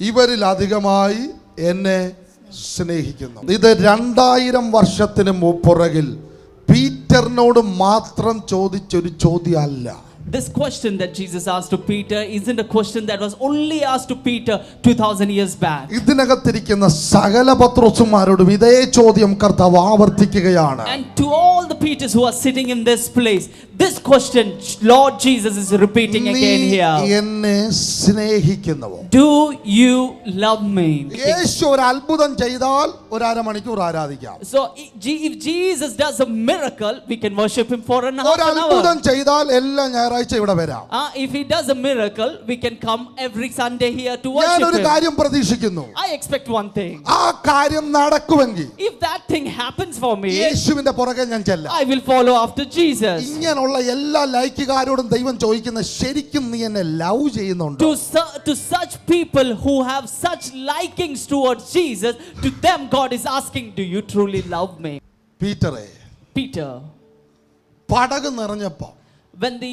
ഇവരിൽ അധികമായി എന്നെ സ്നേഹിക്കുന്നു. ഇത് രണ്ടായിരം വർഷത്തിന് പുറകിൽ പീറ്ററിനോട് മാത്രം ചോദിച്ചൊരു ചോദ്യമല്ല. This question that Jesus asked to Peter isn't a question that was only asked to Peter 2000 years back. ഇതിനകത്തിരിക്കുന്ന സകല പത്രോസുമാരോടും ഇതേ ചോദ്യം കർത്താവ് ആവർത്തിക്കുകയാണ് And to all the Peters who are sitting in this place, this question Lord Jesus is repeating നീ again here. എന്നെ സ്നേഹിക്കുന്നുവോ Do you love me? യേശു ഒരു അത്ഭുതം ചെയ്താൽ ഒരു അരമണിക്കൂർ ആരാധിക്കാം So i- Je- if Jesus does a miracle, we can worship him for an half ഒരു an അത്ഭുതം hour. ചെയ്താൽ എല്ലാ ഞായറാഴ്ച ഞായറാഴ്ച ഇവിടെ വരാം. ആ if he does a miracle we can come every Sunday here to worship ഞാൻ ഒരു കാര്യം പ്രതീക്ഷിക്കുന്നു. ഐ എക്സ്പെക്റ്റ് വൺ തിങ് ആ കാര്യം നടക്കുമെങ്കിൽ if that thing happens for me യേശുവിന്റെ പുറകെ ഞാൻ ചെല്ലാം. I will follow after Jesus ഇങ്ങനെയുള്ള എല്ലാ ലൈക്കുകാരോടും ദൈവം ചോദിക്കുന്ന ശരിക്കും നീ എന്നെ ലവ് ചെയ്യുന്നുണ്ടോ? To such people who have such likings toward Jesus to them god is asking do you truly love me? പീറ്ററെ പീറ്റർ പടക് നിറഞ്ഞപ്പോ when the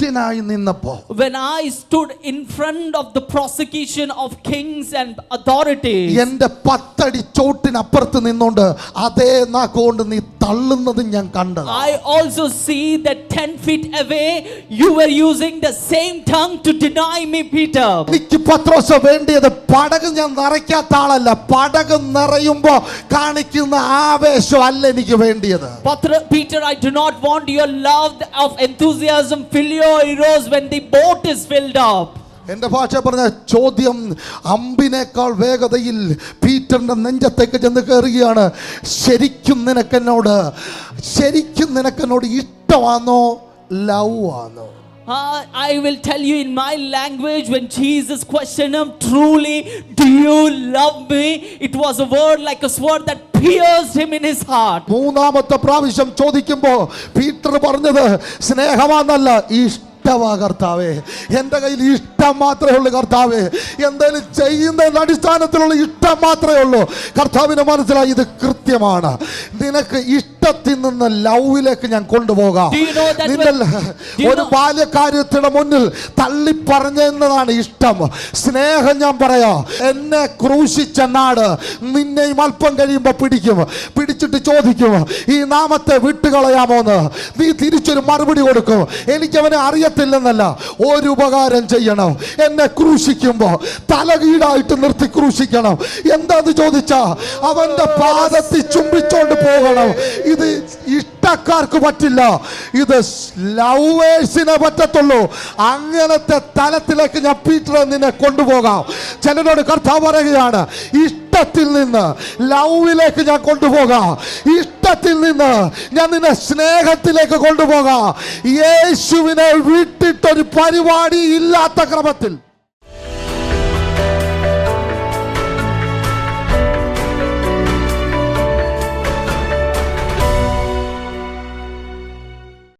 ക്വസ്റ്റ്യനായി നിന്നപ്പോ when I stood in front of the prosecution of kings and authorities, എന്റെ പത്തടി ചോട്ടിനപ്പുറത്ത് നിന്നുകൊണ്ട് അതേ നാക്കുകൊണ്ട് നീ തള്ളുന്നതും ഞാൻ കണ്ടത് I also see that 10 feet away you were using the same tongue to deny me, Peter. എനിക്ക് പത്രോസ് വേണ്ടിയത് പടക് ഞാൻ നിറയ്ക്കാത്ത ആളല്ല പടക് നിറയുമ്പോ കാണിക്കുന്ന ആവേശം അല്ല എനിക്ക് വേണ്ടിയത് Patra- Peter, I do not want your love of enthusiasm fill ears when the boat is filled up. എന്റെ ഭാഷ പറഞ്ഞ ചോദ്യം അമ്പിനേക്കാൾ വേഗതയിൽ പീറ്ററിന്റെ നെഞ്ചത്തേക്ക് ചെന്ന് കയറുകയാണ് ശരിക്കും നിനക്കെന്നോട് ശരിക്കും നിനക്കെന്നോട് ഇഷ്ടമാണോ ലവ് ആണോ Uh, I will tell you in my language when Jesus questioned him, truly, do you love me? It was a word like a sword that pierced him in his heart. മൂന്നാമത്തെ പ്രാവശ്യം ചോദിക്കുമ്പോൾ Peter പറഞ്ഞത് സ്നേഹമാണെന്നല്ല ഇഷ്ടമാ കർത്താവേ. എന്റെ കയ്യിൽ ഇഷ്ടം മാത്രമേ ഉള്ളൂ കർത്താവേ. എന്തെങ്കിലും ചെയ്യുന്ന അടിസ്ഥാനത്തിലുള്ള ഇഷ്ടം മാത്രമേ ഉള്ളൂ. കർത്താവിന് മനസ്സിലായി ഇത് കൃത്യമാണ്. നിനക്ക് ഇഷ്ടത്തിൽ നിന്ന് ലവിലേക്ക് ഞാൻ കൊണ്ടുപോകാം. നിന്നെ ഒരു ബാല്യകാര്യത്തിന്റെ മുന്നിൽ തള്ളിപ്പറഞ്ഞെന്നതാണ് ഇഷ്ടം. സ്നേഹം ഞാൻ പറയാം. എന്നെ ക്രൂശിച്ച നാട് നിന്നെയും അല്പം കഴിയുമ്പോൾ പിടിക്കും. പിടിച്ചിട്ട് ചോദിക്കും ഈ നാമത്തെ വിട്ടുകളയാമോന്ന്? നീ തിരിച്ചൊരു മറുപടി കൊടുക്കും. എനിക്ക് അവനെ നിന്നല്ല ഒരു ഉപകാരം ചെയ്യണം. എന്നെ ക്രൂശിക്കുമ്പോ തലകീടായിട്ട് നിർത്തി ക്രൂശിക്കണം. എന്താന്ന് ചോദിച്ചാ അവന്റെ പാദത്തിൽ ചുംബിച്ചോണ്ട് പോകണം. ഇത് ഇഷ്ടക്കാർക്ക് പറ്റില്ല. ഇത് ലവേഴ്സിനെ പറ്റത്തുള്ളൂ. അങ്ങനത്തെ തലത്തിലേക്ക് ഞാൻ പീറ്ററെ നിന്നെ കൊണ്ടുപോകാം. ചിലരോട് കർത്താവ് പറയുകയാണ് ഇഷ്ടത്തിൽ നിന്ന് ലവിലേക്ക് ഞാൻ കൊണ്ടുപോകാം. ഇഷ്ടത്തിൽ നിന്ന് ഞാൻ നിന്നെ സ്നേഹത്തിലേക്ക് കൊണ്ടുപോകാം. യേശുവിനെ വിട്ടിട്ടൊരു പരിപാടി ഇല്ലാത്ത ക്രമത്തിൽ.